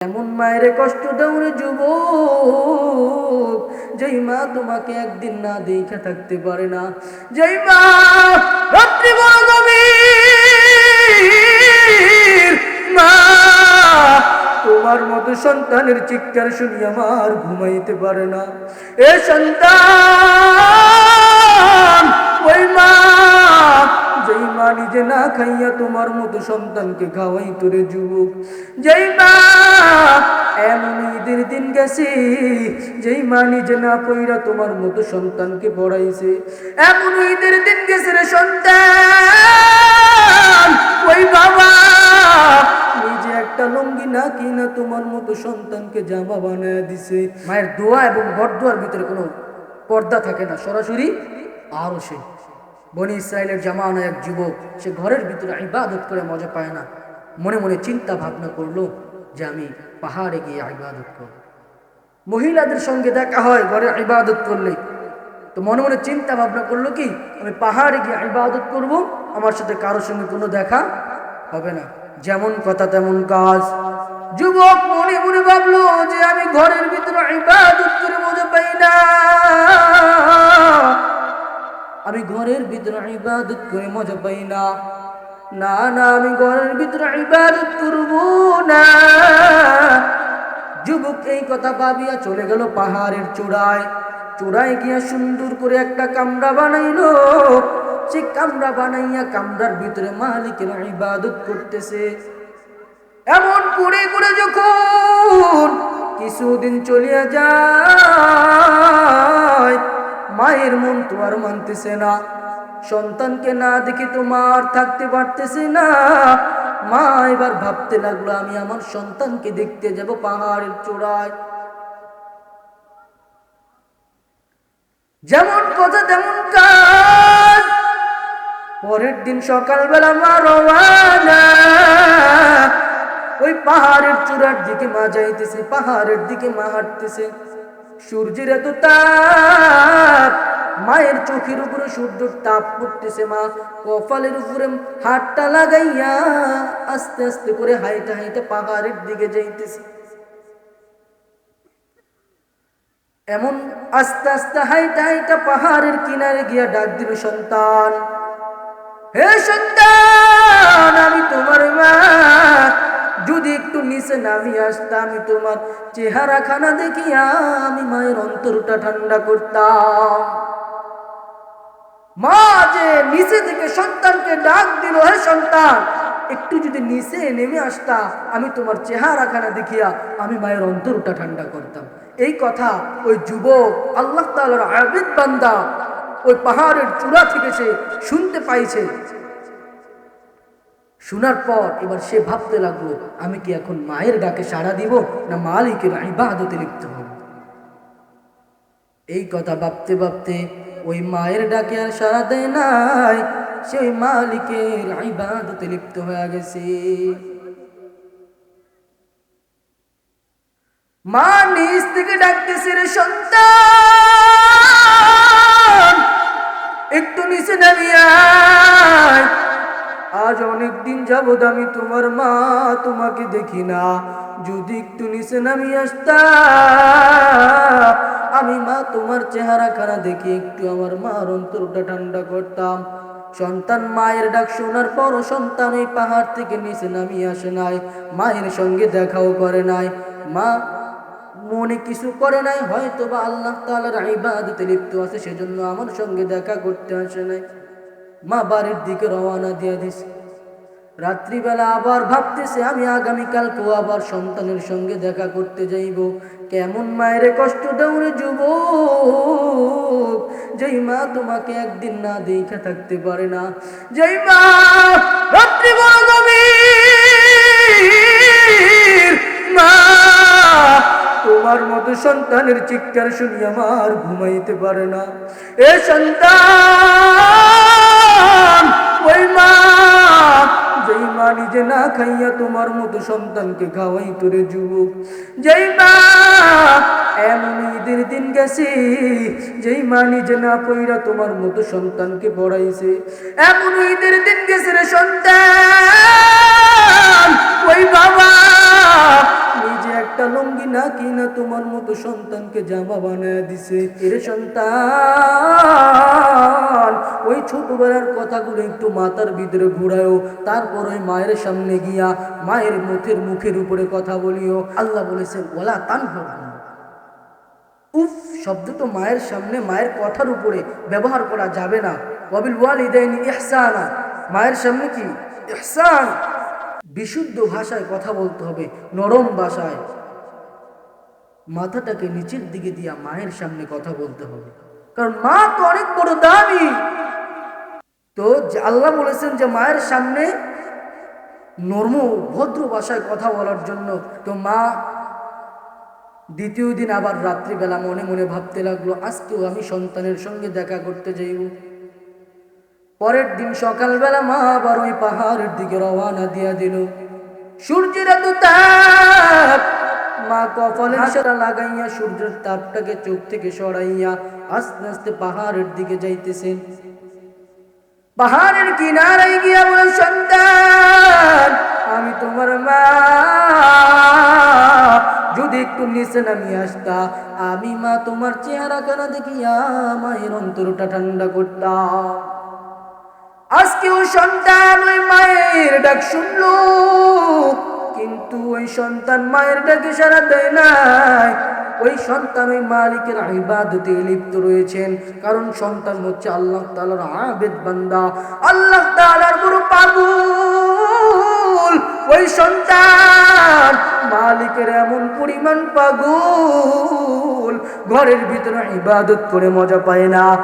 এমন মায়ের কষ্ট দৌড়ে যুবক। যেই মা তোমাকে একদিন না দেখে থাকতে পারে না। যেই মা রাত্রি মা, তোমার মতো সন্তানের চিৎকার শুনি আমার ঘুমাইতে পারে না। এ সন্তান ওই মা, যেই মা নিজে না খাইয়া তোমার মতো সন্তানকে খাওয়াই তোরে যুবক। যেই মা, এমন ঈদের দিন গেছে, যেই মা নিজে না পইরা তোমার মতো সন্তানকে পড়াইছে। এমন ঈদের দিন গেছে রে সন্তান, ওই বাবা নিজে একটা লঙ্গি না কিনা তোমার মতো সন্তানকে জামা বানায় দিছে। মায়ের দোয়া এবং বরদোয়ার ভিতরে কোনো পর্দা থাকে না। সরাসরি আরও সে। বনি ইসরায়েলের জামানো এক যুবক, সে ঘরের ভিতরে ইবাদত করে মজা পায় না। মনে মনে চিন্তা ভাবনা করল যে আমি পাহাড়ে গিয়ে ইবাদত করব। মহিলাদের সঙ্গে দেখা হয়, ঘরে ইবাদত করলে। তো মনে মনে চিন্তা ভাবনা করল কি, আমি পাহাড়ে গিয়ে ইবাদত করব, আমার সাথে কারোর সঙ্গে কোনো দেখা হবে না। যেমন কথা তেমন কাজ। যুবক মনে মনে ভাবলো যে আমি ঘরের ভিতরে ইবাদত করে মজা পাই না। আমি ঘরের ভিতরে ইবাদত করে মজা পাই না। না না, আমি ঘরের ভিতরে ইবাদত করব না। যুবক এই কথা ভাবিয়া চলে গেল পাহাড়ের চূড়ায়। চূড়ায় গিয়া সুন্দর করে একটা কামরা বানাইল। সে কামরা বানাইয়া কামরার ভিতরে মালিকের ইবাদত করতেছে। এমন করে করে যখন কিছুদিন চলিয়া যায় মায়ের মন তো আর মানতেছে না। সন্তানকে না দেখে তোমার থাকতে পারতেছে না। মা এবার ভাবতে লাগল, আমি আমার সন্তানকে দেখতে যাব পাহাড়ের চূড়ায়। যেমন কথা, তেমন কাজ। পরের দিন সকালবেলা মা রওয়ানা। ওই পাহাড়ের চূড়ার দিকে মা যাইতেছে, পাহাড়ের দিকে মা হাঁটতেছে। সূর্যের এত তাপ, মায়ের চোখের উপরে সূর্যের তাপ পড়তেছে মা। কপালের উপরে হাতটা লাগাইয়া আস্তে আস্তে করে হাইটা হাইটা পাহাড়ের দিকে যাইতেছে। এমন আস্তে আস্তে হাইটা হাইটা পাহাড়ের কিনারে গিয়া ডাক দিল, সন্তান, হে সন্তান, আমি তোমার মা যদি একটু নিচে নামি আসতাম, আমি তোমার চেহারা খানা দেখিয়া আমি মায়ের অন্তরটা ঠান্ডা করতাম। মা যে নিচে থেকে সন্তানকে ডাক দিল, হে সন্তান, একটু যদি নিচে নেমে আসতাম আমি তোমার চেহারা খানা দেখিয়া আমি মায়ের অন্তরটা ঠান্ডা করতাম। এই কথা ওই যুবক, আল্লাহ তালার আবিদ বান্দা, ওই পাহাড়ের চূড়া থেকে সে শুনতে পাইছে। শোনার পর এবার সে ভাবতে লাগল, আমি কি এখন মায়ের ডাকে সাড়া দিব না মালিকের ইবাদতে লিপ্ত হব এই কথা ভাবতে ভাবতে ওই মায়ের ডাকে আর সাড়া দেয় নাই, সে ওই মালিকের ইবাদতে লিপ্ত হয়ে গেছে মা নিজ থেকে ডাকতেছে রে সন্তান, একটু নিচে নামিয়ে আয়। আজ অনেক দিন যাবৎ আমি তোমার মা তোমাকে দেখি না। যদি একটু নিচে নামিয়ে আসতা আমি মা তোমার চেহারা খানা দেখি একটু আমার মার অন্তরটা ঠান্ডা করতাম। সন্তান মায়ের ডাক শোনার পরও সন্তান ওই পাহাড় থেকে নিচে নামিয়ে আসে নাই, মায়ের সঙ্গে দেখাও করে নাই। মা মনে কিছু করে নাই হয়তো বা আল্লাহ তালার ইবাদতে লিপ্ত আছে, সেজন্য আমার সঙ্গে দেখা করতে আসে নাই। মা বাড়ির দিকে রওনা দিয়ে দিছে। রাত্রিবেলা আবার ভাবতেছে, আমি আগামীকালকেও আবার সন্তানের সঙ্গে দেখা করতে যাইব। কেমন মায়ের কষ্ট দৌড়ে যুব যেই মা তোমাকে একদিন না দেখে থাকতে পারে না। যেই মা রাত্রি মা তোমার মতো সন্তানের চিৎকার শুনি আমার ঘুমাইতে পারে না। এ সন্তান ওই মা যেই মা নিজে না খাইয়া তোমার মতো সন্তানকে খাওয়াই তোরে যুবক। যেই মা, এমন ঈদের দিন গেছে, যেই মা নিজে না পইরা তোমার মতো সন্তানকে পড়াইছে। এমন ঈদের দিন গেছে রে সন্তান। তোমার মতো সন্তানকে জামা বানায় দিছে। এর সন্তান, ওই ছোটবেলার কথাগুলো একটু মাথার ভিতরে ঘুরায়ও, তারপর ওই মায়ের সামনে গিয়া মায়ের মুখের মুখের উপরে কথা বলিও। আল্লাহ বলেছেন ওলা তান উফ, শব্দ তো মায়ের সামনে, মায়ের কথার উপরে ব্যবহার করা যাবে না। ওয়াবিল ওয়ালিদাইনি ইহসানা। মায়ের সামনে কি? ইহসান। বিশুদ্ধ ভাষায় কথা বলতে হবে, নরম ভাষায়। মাথাটাকে নিচের দিকে দিয়া মায়ের সামনে কথা বলতে হবে। কারণ মা তো অনেক বড় দামি। তো আল্লাহ বলেছেন যে মায়ের সামনে নর্ম ভদ্র ভাষায় কথা বলার জন্য তো মা দ্বিতীয় দিন আবার রাত্রিবেলা মনে মনে ভাবতে লাগল, আজকেও আমি সন্তানের সঙ্গে দেখা করতে যাইব। পরের দিন সকালবেলা মা আবার ওই পাহাড়ের দিকে রওয়ানা দিয়া দিল। সূর্যের এত তাপ মা কপালে সেটা লাগাইয়া সূর্যের তাপটাকে চোখ থেকে সরাইয়া আস্তে আস্তে পাহাড়ের দিকে যাইতেছেন পাহাড়ের কিনারায় গিয়া বলে, সন্তান, আমি তোমার মা। যদি একটু নিচে নামিয়ে আসতা, আমি মা তোমার চেহারা কেন দেখিয়া মায়ের অন্তরটা ঠান্ডা করতাম? আজকে ওই সন্তান ওই মায়ের ডাক শুনলো। কিন্তু ওই সন্তান মায়ের ডাকে সারা দেয় নাই। ওই সন্তান ওই মালিকের ইবাদতে লিপ্ত রয়েছেন। কারণ সন্তান হচ্ছে আল্লাহ তাআলার আবেদ বান্দা। আল্লাহ তাআলার বড় পাগল। ওই সন্তান মালিকের এমন পরিমাণ পাগল। ঘরের ভিতরে ইবাদত করে মজা পায় না।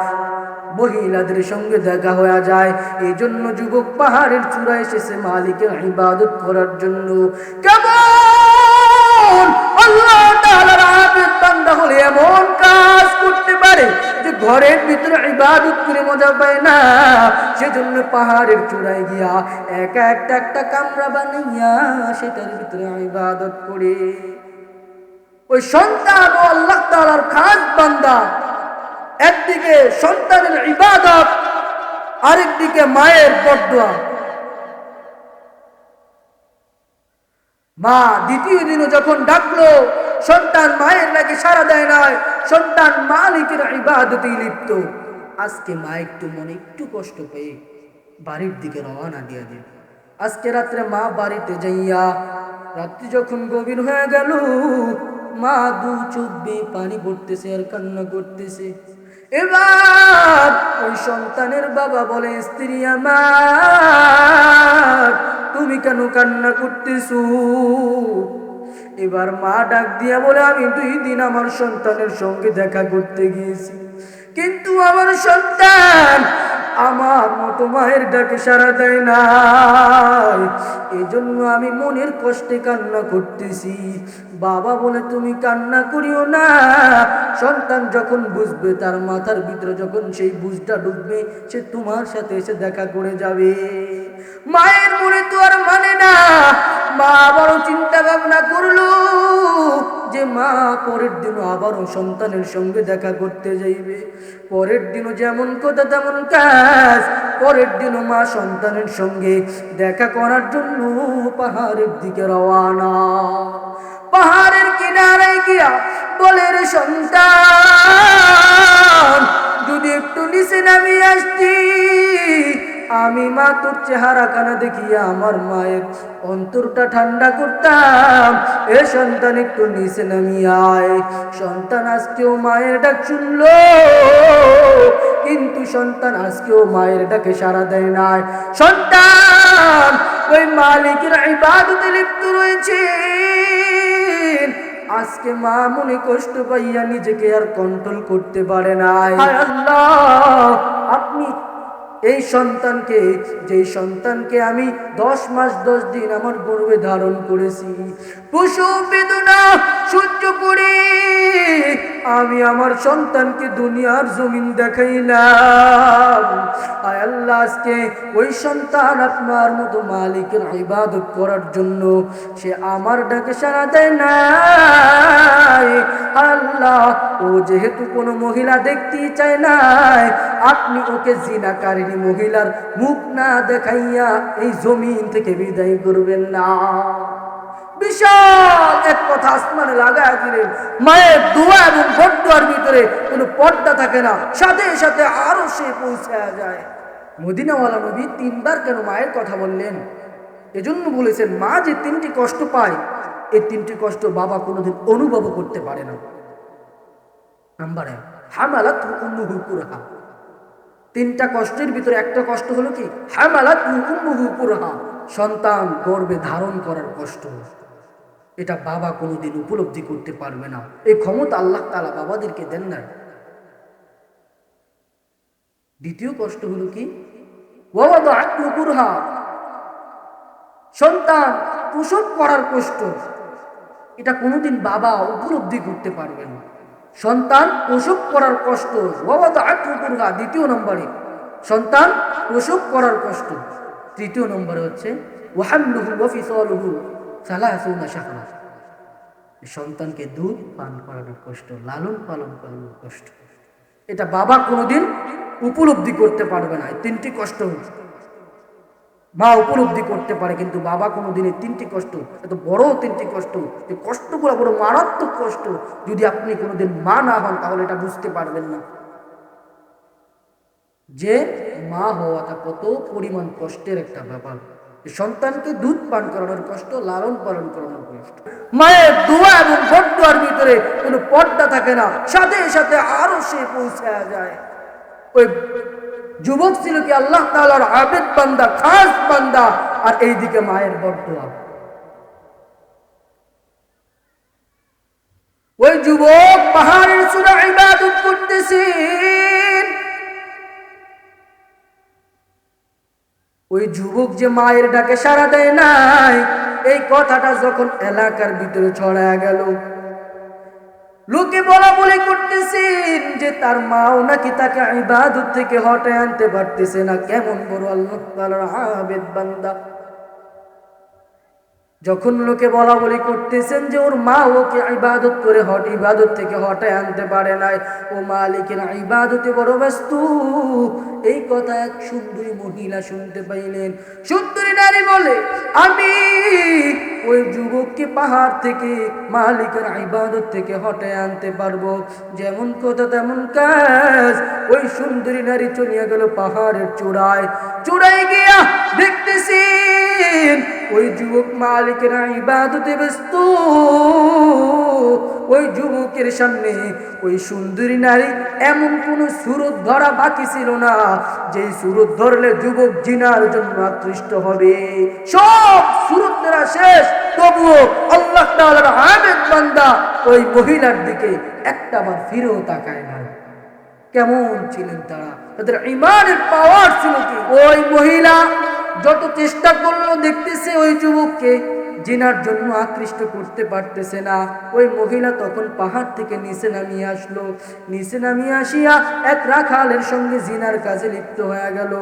মহিলাদের সঙ্গে দেখা হয়ে যায়। এই জন্য যুবক পাহাড়ের চূড়ায় এসেছে মালিকের ইবাদত করার জন্য। কেমন? আল্লাহ তাআলার হলে এমন কাজ করতে পারে যে ঘরের ভিতরে ইবাদত করে মজা পায় না। সেজন্য পাহাড়ের চূড়ায় গিয়া একা একটা একটা কামরা বানাইয়া সেটার ভিতরে ইবাদত করে। ওই সন্তান ও আল্লাহ তাআলার খাস বান্দা একদিকে সন্তানের ইবাদত, আরেকদিকে মায়ের বদুয়া মা দ্বিতীয় দিনও যখন ডাকলো, সন্তান মায়ের নাকি সারা দেয় নাই, সন্তান মালিকের ইবাদতেই লিপ্ত। আজকে মা একটু মনে একটু কষ্ট পেয়ে বাড়ির দিকে রওনা দিয়ে দিল। আজকে রাত্রে মা বাড়িতে যাইয়া, রাত্রি যখন গভীর হয়ে গেল, মা দু বেয়ে পানি পড়তেছে আর কান্না করতেছে। এবার ওই সন্তানের বাবা বলে, স্ত্রী আমার, তুমি কেন কান্না করতেছো? এবার মা ডাক দিয়া বলে, আমি দুই দিন আমার সন্তানের সঙ্গে দেখা করতে গিয়েছি। কিন্তু আমার সন্তান আমার মতো মায়ের ডাকে সারা দেয় না এই জন্য আমি মনের কষ্টে কান্না করতেছি। বাবা বলে তুমি কান্না করিও না। সন্তান যখন বুঝবে, তার মাথার ভিতরে যখন সেই বুঝটা ঢুকবে, সে তোমার সাথে এসে দেখা করে যাবে। মায়ের মনে তো আর মানে না। মা আবারও চিন্তা ভাবনা করল যে মা পরের দিনও আবারও সন্তানের সঙ্গে দেখা করতে যাইবে। পরের দিনও যেমন কথা, তেমন কাজ। পরের দিনও মা সন্তানের সঙ্গে দেখা করার জন্য পাহাড়ের দিকে রওয়ানা পাহাড়ের কিনারায় গিয়া বলে রে সন্তান, যদি একটু নিচে নামিয়ে আসতি, আমি মা তোর চেহারা কানা দেখিয়া আমার মায়ের অন্তরটা ঠান্ডা করতাম। এ সন্তান একটু নিচে নামিয়ে আয়। সন্তান আজকেও মায়ের ডাক শুনল, কিন্তু সন্তান আজকেও মায়ের ডাকে সারা দেয় নাই। সন্তান ওই মালিকের ইবাদতে লিপ্ত রয়েছে আজকে মা মনে কষ্ট পাইয়া নিজেকে আর কন্ট্রোল করতে পারে না এই সন্তানকে, যেই সন্তানকে আমি দশ মাস, দশ দিন আমার গর্বে ধারণ করেছি। পশু বেদনা সহ্য করে আমি আমার সন্তানকে দুনিয়ার জমিন দেখাইলাম। আয় আল্লাহ, আজকে ওই সন্তান আপনার মতো মালিকের ইবাদত করার জন্য সে আমার ডাকে সারা দেয় না আল্লাহ, ও যেহেতু কোনো মহিলা দেখতেই চায় নাই, আপনি ওকে জিনাকারিনী মহিলার মুখ না দেখাইয়া এই জমিন থেকে বিদায় করবেন না। বিশাল এক কথা আসমানে লাগায় দিলেন। মায়ের দোয়া এবং বটুয়ার ভিতরে কোনো পর্দা থাকে না। সাথে সাথে আরও সে পৌঁছায় যায়। মদিনাওয়ালা নবী তিনবার কেন মায়ের কথা বললেন? এজন্য বলেছেন, মা যে তিনটি কষ্ট পায় এই তিনটি কষ্ট বাবা কোনোদিন অনুভব করতে পারে না। নাম্বার এক হামালাত উম্মুহু কুরহা। তিনটা কষ্টের ভিতরে একটা কষ্ট হলো কি? কুরহা। সন্তান গর্বে ধারণ করার কষ্ট। এটা বাবা কোনোদিন উপলব্ধি করতে পারবে না। এই ক্ষমতা আল্লাহ তালা বাবাদেরকে দেন নাই। দ্বিতীয় কষ্ট হলো কি? সন্তান প্রসব করার কষ্ট। এটা কোনোদিন বাবা উপলব্ধি করতে পারবে না। সন্তান প্রসব করার কষ্ট বাবা তো কুকুরগা দ্বিতীয় নম্বরে। সন্তান প্রসব করার কষ্ট, তৃতীয় নম্বরে হচ্ছে ওয়াহামলুহু ওয়াফিসালুহু সন্তানকে দুধ পান করানোর কষ্ট, লালন পালন করানোর কষ্ট। এটা বাবা কোনোদিন উপলব্ধি করতে পারবে না তিনটি কষ্ট মা উপলব্ধি করতে পারে, কিন্তু বাবা কোনো দিনে তিনটি কষ্ট, এত বড় তিনটি কষ্ট এই কষ্টগুলো বড় মারাত্মক কষ্ট, যদি আপনি কোনোদিন মা না হন, তাহলে এটা বুঝতে পারবেন না। যে মা হওয়াটা কত পরিমাণ কষ্টের একটা ব্যাপার। সন্তানকে দুধ পান করানোর কষ্ট, লালন পালন করানোর কষ্ট। মায়ের দোয়া এবং বটুয়ার ভিতরে কোনো পর্দা থাকে না, সাথে সাথে আরও সে পৌঁছায় যায়। ওই যুবক ছিল কি আল্লাহ তালার আবেদ বান্দা, খাস বান্দা, আর এইদিকে মায়ের বটুয়া ওই যুবক পাহাড়ের চূড়া ইবাদত করতেছেন। ওই যুবক যে মায়ের ডাকে সারা দেয় নাই, এই কথাটা যখন এলাকার ভিতরে ছড়ায় গেল লোকে বলা বলে করতেছেন যে তার মাও নাকি তাকে ইবাদত থেকে হটে আনতে পারতেছে না। কেমন বড় আল্লাহ আবেদ বান্দা। যখন লোকে বলা বলি করতেছেন যে ওর মা ওকে ইবাদত করে হট ইবাদত থেকে হটে আনতে পারে নাই, ও মালিকের ইবাদতে বড় ব্যস্ত। এই কথা এক সুন্দরী মহিলা শুনতে পাইলেন। সুন্দরী নারী বলে, আমি ওই যুবককে পাহাড় থেকে মালিকের ইবাদত থেকে হটে আনতে পারব। যেমন কথা তেমন কাজ। ওই সুন্দরী নারী চলিয়া গেল পাহাড়ের চূড়ায়। চূড়ায় গিয়া দেখতেছেন ওই যুবক মালিকের ইবাদতে ব্যস্ত। ওই যুবকের সামনে ওই সুন্দরী নারী এমন কোন সুরত ধরা বাকি ছিল না যে সুরত ধরলে যুবক জিনার জন্য আকৃষ্ট হবে। সব সুরত ধরা শেষ, তবুও আল্লাহ তাআলার বান্দা ওই মহিলার দিকে একটা বার ফিরেও তাকায় না কেমন ছিলেন তারা? তাদের ইমানের পাওয়ার ছিল কি? ওই মহিলা যত চেষ্টা করল, দেখতেছে ওই যুবককে জিনার জন্য আকৃষ্ট করতে পারতেছে না। ওই মহিলা তখন পাহাড় থেকে নিচে নামিয়ে আসলো। নিচে নামিয়ে আসিয়া এক রাখালের সঙ্গে জিনার কাজে লিপ্ত হয়ে গেল।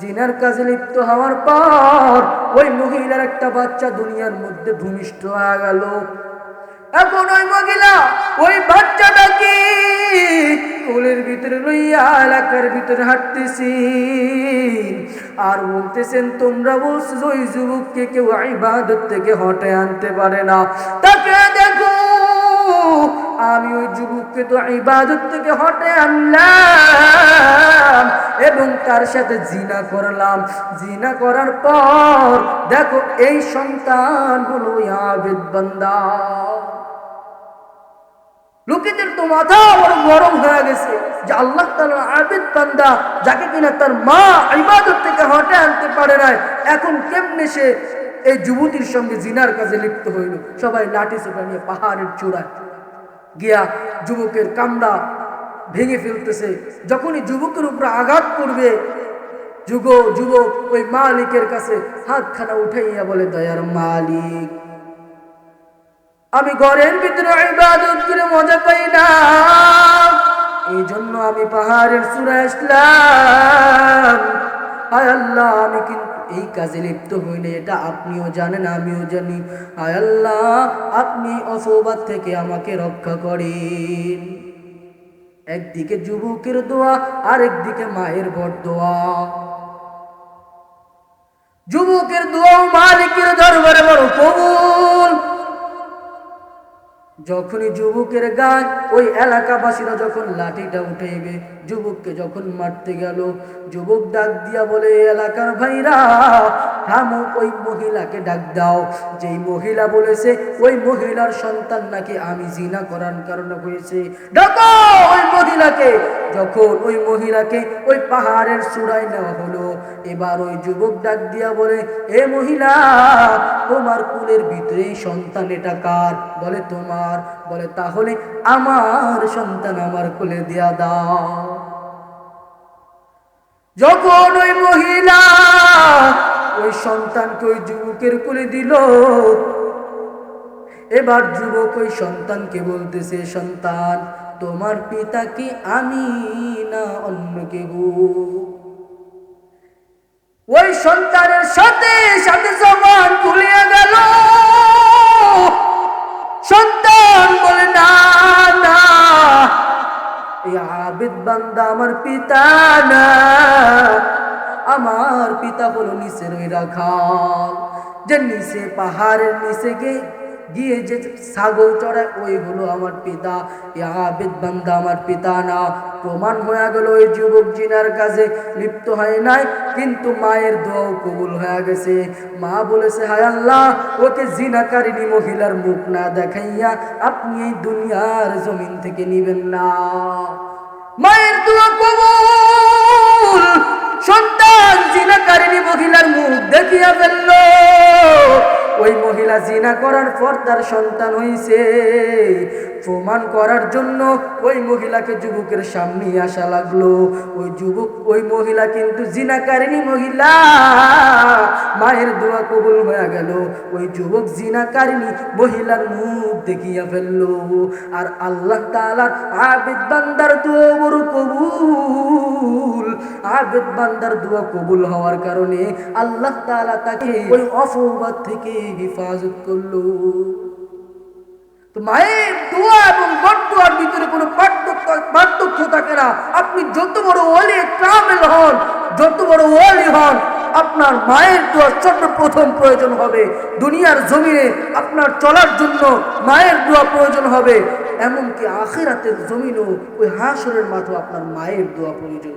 জিনার কাজে লিপ্ত হওয়ার পর ওই মহিলার একটা বাচ্চা দুনিয়ার মধ্যে ভূমিষ্ঠ হয়ে গেল। এখন ওই মহিলা, ওই বাচ্চাটাকে কোলের ভিতরে লইয়া এলাকার ভিতরে হাঁটতেছি আর বলতেছেন, তোমরা বলছো ওই যুবককে কেউ ইবাদত থেকে হটে আনতে পারে না। তাকে দেখো, আমি ওই যুবককে তো ইবাদত থেকে হটে আনলাম এবং তার সাথে জিনা করলাম। জিনা করার পর, দেখো, এই সন্তান হলো আবেদ বান্দা। লোকেদের তো মাথা বড় গরম হয়ে গেছে যে আল্লাহ তাআলা আবেদ বান্দা যাকে কিনা তার মা ইবাদত থেকে হটে আনতে পারে নাই। এখন কেমনে সে এই যুবতীর সঙ্গে জিনার কাজে লিপ্ত হইল? সবাই লাঠি চোখা নিয়ে পাহাড়ের চূড়ায় গিয়া যুবকের কামড়া ভেঙে ফেলতেছে। যখনই যুবকের উপর আঘাত করবে, যুগ যুবক ওই মালিকের কাছে হাতখানা উঠাইয়া বলে, দয়ার মালিক আমি ঘরের ভিতরে ইবাদত করে মজা পাই না এই জন্য আমি পাহাড়ের চূড়ায় আসলাম। হায় আল্লাহ, আমি কিন্তু এই কাজে লিপ্ত হইলে এটা আপনিও জানেন, আমিও জানি। আয় আল্লাহ, আপনি অসৌবাদ থেকে আমাকে রক্ষা করেন। একদিকে যুবকের দোয়া, আরেকদিকে মায়ের বট দোয়া। যুবকের দোয়া মালিকের দরবারে বড় কবুল। যখনই যুবকের গায়ে ওই এলাকাবাসীরা যখন লাঠিটা উঠেইবে, যুবককে যখন মারতে গেল, যুবক ডাক দিয়া বলে এলাকার ভাইরা, থামো, ওই মহিলাকে ডাক দাও। যেই মহিলা বলেছে, ওই মহিলার সন্তান নাকি আমি জিনা করার কারণে হয়েছে। ডাকো ওই মহিলাকে! যখন ওই মহিলাকে ওই পাহাড়ের চূড়ায় নেওয়া হলো, এবার ওই যুবক ডাক দিয়া বলে, এ মহিলা তোমার কুলের ভিতরে সন্তান এটা কার? বলে তোমার। বলে, তাহলে আমার সন্তান আমার কুলে দিয়া দাও। যখন ওই মহিলা ওই সন্তানকে ওই যুবকের কোলে দিল, এবার যুবক ওই সন্তানকে বলতেছে, সন্তান, তোমার পিতা কি আমি না অন্য কেউ? ওই সন্তানের সাথে সাথে জবান ভুলিয়ে গেল। সন্তান বলে, না না, এই আবেদ বান্দা আমার পিতা না। আমার পিতা হলো নিচে ওই রাখাল, যে নিচে পাহাড়ের নিচে গিয়ে গিয়ে যে ছাগল চড়ায় ওই হলো আমার পিতা। আবেদ বান্দা আমার পিতা না। প্রমাণ হয়ে গেল, ওই যুবক জিনার কাজে লিপ্ত হয় নাই, কিন্তু মায়ের দোয়াও কবুল হয়ে গেছে। মা বলেছে, হায় আল্লাহ, ওকে জিনাকারিনী মহিলার মুখ না দেখাইয়া আপনি এই দুনিয়ার জমিন থেকে নিবেন না। মায়ের দোয়া কবুল, সন্তান জিনাকারিনী মহিলার মুখ দেখিয়া ফেলল। ওই মহিলা জিনা করার পর তার সন্তান হইছে। প্রমাণ করার জন্য ওই মহিলাকে যুবকের সামনে আসা লাগল। ওই যুবক, ওই মহিলা কিন্তু জিনাকারিনী মহিলা। মায়ের দোয়া কবুল হয়ে গেল। ওই যুবক জিনাকারিনী মহিলার মুখ দেখিয়া ফেলল। আর আল্লাহ তাআলার আবেদ বান্দার দোয়া কবুল আবেদ বান্দার দোয়া কবুল হওয়ার কারণে আল্লাহ তাআলা তাকে ওই অপবাদ থেকে হেফাজত করল। মায়ের দোয়া এবং বটদোয়ার ভিতরে কোনো পার্থক্য থাকে না। আপনি যত বড় ট্রাভেল হন, যত বড় হন, আপনার মায়ের দোয়া প্রয়োজন হবে। দুনিয়ার জমিনে আপনার চলার জন্য মায়ের দোয়া প্রয়োজন হবে। এমনকি আখিরাতের জমিনও ওই হাসরের মাথা আপনার মায়ের দোয়া প্রয়োজন।